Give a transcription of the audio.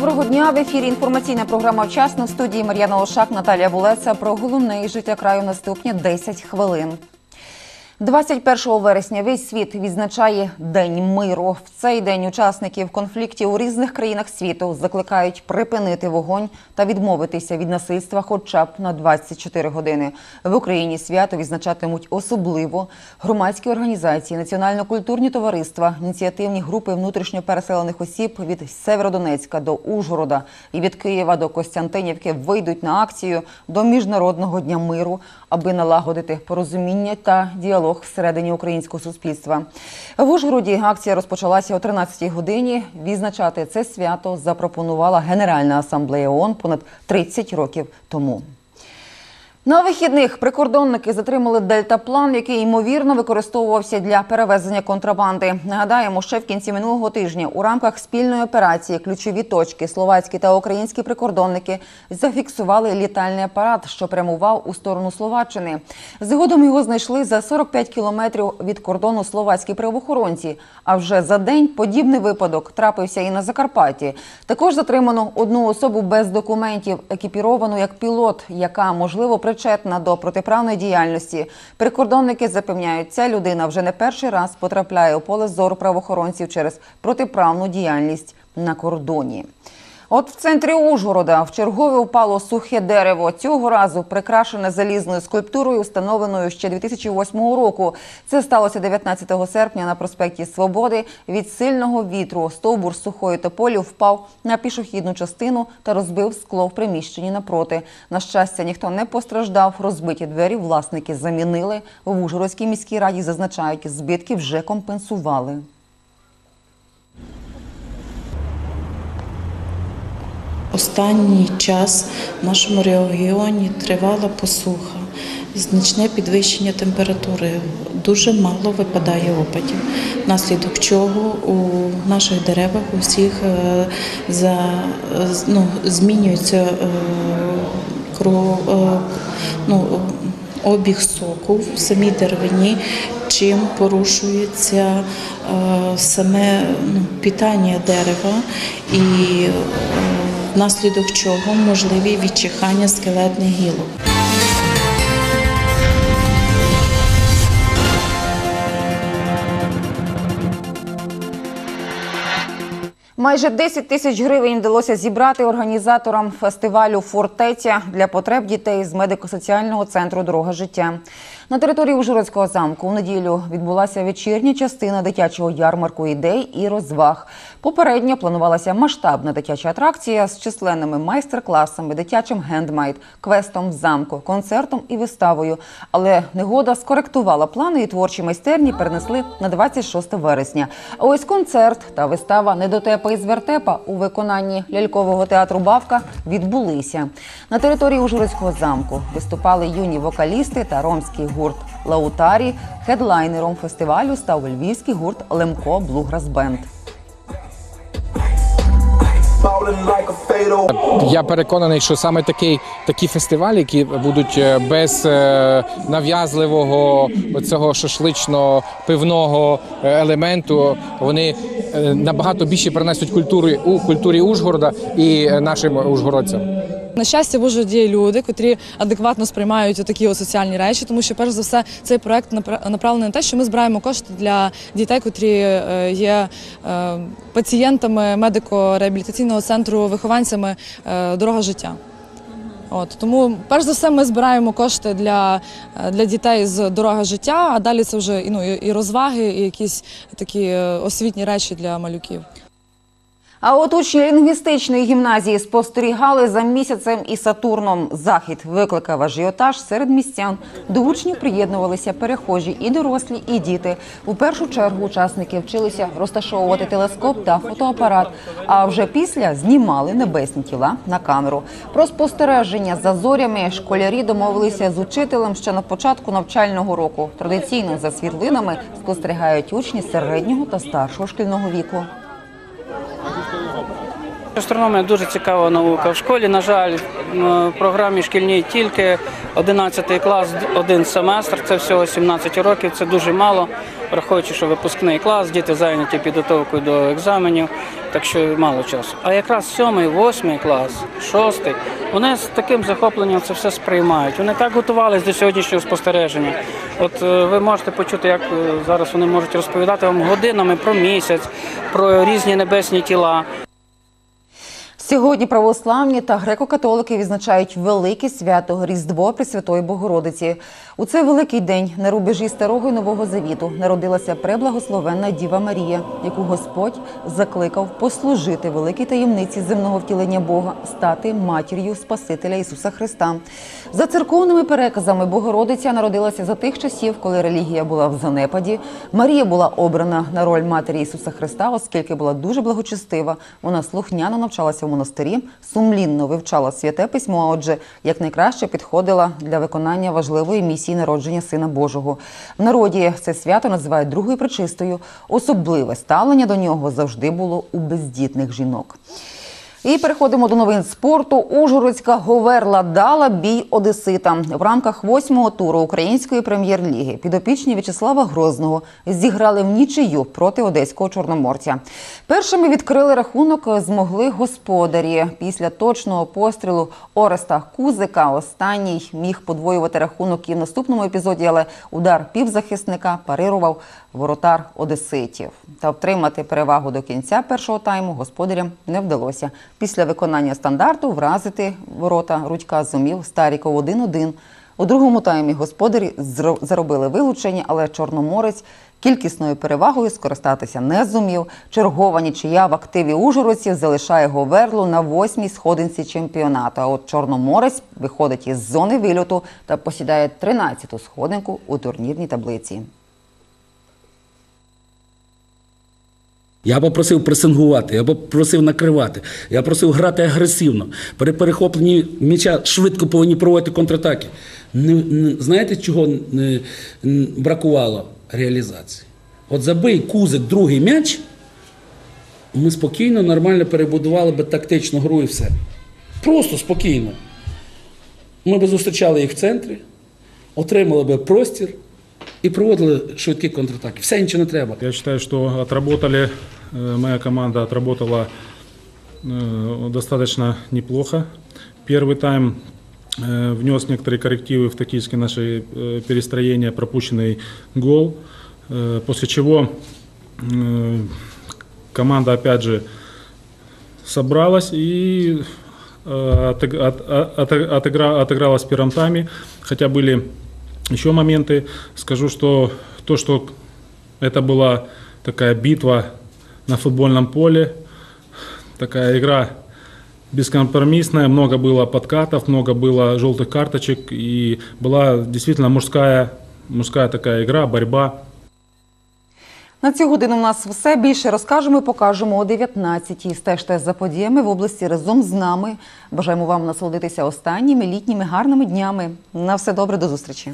Доброго дня в ефірі. Інформаційна програма «Вчасно» в студії Мар'яна Лошак, Наталія Булеця про головне і життя краю наступні 10 хвилин. 21 вересня весь світ відзначає День миру. В цей день учасників конфліктів у різних країнах світу закликають припинити вогонь та відмовитися від насильства хоча б на 24 години. В Україні свято відзначатимуть особливо громадські організації, національно-культурні товариства, ініціативні групи внутрішньо переселених осіб від Северодонецька до Ужгорода і від Києва до Костянтинівки вийдуть на акцію до Міжнародного дня миру, аби налагодити порозуміння та діалог всередині українського суспільства. В Ужгороді акція розпочалася о 13-й годині. Відзначати це свято запропонувала Генеральна асамблея ООН понад 30 років тому. На вихідних прикордонники затримали дельтаплан, який ймовірно використовувався для перевезення контрабанди. Нагадаємо, ще в кінці минулого тижня у рамках спільної операції ключові точки словацькі та українські прикордонники зафіксували літальний апарат, що прямував у сторону Словаччини. Згодом його знайшли за 45 кілометрів від кордону словацькі правоохоронці. А вже за день подібний випадок трапився і на Закарпатті. Також затримано одну особу без документів, екіпіровану як пілот, яка можливо причетна до протиправної діяльності. Прикордонники запевняють, ця людина вже не перший раз потрапляє у поле зору правоохоронців через протиправну діяльність на кордоні. От в центрі Ужгорода в чергове впало сухе дерево. Цього разу прикрашене залізною скульптурою, встановленою ще 2008 року. Це сталося 19 серпня на проспекті Свободи. Від сильного вітру стовбур сухої тополі впав на пішохідну частину та розбив скло в приміщенні напроти. На щастя, ніхто не постраждав. Розбиті двері власники замінили. В Ужгородській міській раді зазначають, збитки вже компенсували. Останній час в нашому регіоні тривала посуха, значне підвищення температури. Дуже мало випадає опадів, внаслідок чого у наших деревах усіх е, за, ну, змінюється е, кро, е, ну, обіг соку в самій деревині, чим порушується саме ну, питання дерева і внаслідок чого можливі відчихання скелетних гілок. Майже 10 тисяч гривень вдалося зібрати організаторам фестивалю Фортеця для потреб дітей з медико-соціального центру Дорога життя. На території Ужгородського замку у неділю відбулася вечірня частина дитячого ярмарку ідей і розваг. Попередньо планувалася масштабна дитяча атракція з численними майстер-класами, дитячим гендмайд, квестом в замку, концертом і виставою. Але негода скоректувала плани і творчі майстерні перенесли на 26 вересня. А ось концерт та вистава Із вертепа у виконанні лялькового театру Бавка відбулися. На території Ужгородського замку виступали юні вокалісти та ромський гурт Лаутарі. Хедлайнером фестивалю став львівський гурт Лемко Блуграс Бенд. Я переконаний, що саме такий, такі фестивалі, які будуть е, без е, нав'язливого цього шашлично-пивного е, елементу, вони набагато більше принесуть культури у культурі Ужгорода і е, нашим ужгородцям. На щастя, в Ужгороді є люди, котрі адекватно сприймають такі соціальні речі, тому що перш за все цей проект напра- направлений на те, що ми збираємо кошти для дітей, котрі е, є е, пацієнтами медико-реабілітаційного центру, вихованцями е, дорога життя. От тому, перш за все, ми збираємо кошти для, е, для дітей з дорога життя, а далі це вже ну, і і розваги, і якісь такі е, освітні речі для малюків. А от учні лінгвістичної гімназії спостерігали за місяцем і Сатурном. Захід викликав ажіотаж серед містян. До учнів приєднувалися перехожі і дорослі, і діти. У першу чергу учасники вчилися розташовувати телескоп та фотоапарат. А вже після знімали небесні тіла на камеру. Про спостереження за зорями школярі домовилися з учителем ще на початку навчального року. Традиційно за світлинами спостерігають учні середнього та старшого шкільного віку. Астрономія дуже цікава наука. В школі, на жаль, в програмі шкільній тільки 11 клас, один семестр, це всього 17 років, це дуже мало, враховуючи, що випускний клас, діти зайняті підготовкою до екзаменів, так що мало часу. А якраз 7, 8 клас, 6, вони з таким захопленням це все сприймають. Вони так готувалися до сьогоднішнього спостереження. От е, ви можете почути, як е, зараз вони можуть розповідати вам годинами про місяць, про різні небесні тіла. Сьогодні православні та греко-католики відзначають велике свято Різдво Пресвятої Богородиці. У цей великий день на рубежі старого і нового завіту народилася преблагословенна Діва Марія, яку Господь закликав послужити великій таємниці земного втілення Бога, стати матір'ю Спасителя Ісуса Христа. За церковними переказами Богородиця народилася за тих часів, коли релігія була в занепаді. Марія була обрана на роль матері Ісуса Христа, оскільки була дуже благочестива. Вона слухняно навчалася в монастирі, сумлінно вивчала святе письмо, а отже, якнайкраще підходила для виконання важливої місії народження Сина Божого. В народі це свято називають другою причистою. Особливе ставлення до нього завжди було у бездітних жінок. І переходимо до новин спорту. Ужгородська Говерла дала бій Одеситам в рамках восьмого туру української прем'єр-ліги. Підопічні В'ячеслава Грозного зіграли в нічию проти одеського чорноморця. Першими відкрили рахунок змогли господарі. Після точного пострілу Ореста Кузика останній міг подвоювати рахунок і в наступному епізоді, але удар півзахисника парирував воротар одеситів. Та втримати перевагу до кінця першого тайму господарям не вдалося. Після виконання стандарту вразити ворота Рудька зумів Старіков 1-1. У другому таймі господарі заробили вилучення, але Чорноморець кількісною перевагою скористатися не зумів. Чергова нічия в активі ужгородців залишає Говерлу на восьмій сходинці чемпіонату. А от Чорноморець виходить із зони вильоту та посідає 13-ту сходинку у турнірній таблиці. Я попросив пресингувати, я попросив накривати, я просив грати агресивно. При перехопленні м'яча швидко повинні проводити контратаки. Не, не- знаєте, чого не, н- бракувало реалізації? От забий кузик другий м'яч, ми спокійно, нормально перебудували би тактичну гру і все. Просто спокійно. Ми б зустрічали їх в центрі, отримали би простір і проводили швидкі контратаки. Все нічого не треба. Я считаю, что отработали, э, моя команда отработала э, достаточно неплохо. Первый тайм э, внес некоторые коррективы в тактические наши э, перестроения, пропущенный гол, э, после чего э, команда опять же собралась и э, отыг- от- от- от- отыгра- отыгралась в первом тайме, хотя были еще моменты. Скажу, что то, что это была такая битва на футбольном поле, такая игра бескомпромиссная, много было подкатов, много было желтых карточек, и была действительно мужская, мужская такая игра, борьба. На цю годину у нас все більше розкажемо і покажемо о 19-й. Стежте за подіями в області разом з нами. Бажаємо вам насолодитися останніми літніми гарними днями. На все добре, до зустрічі.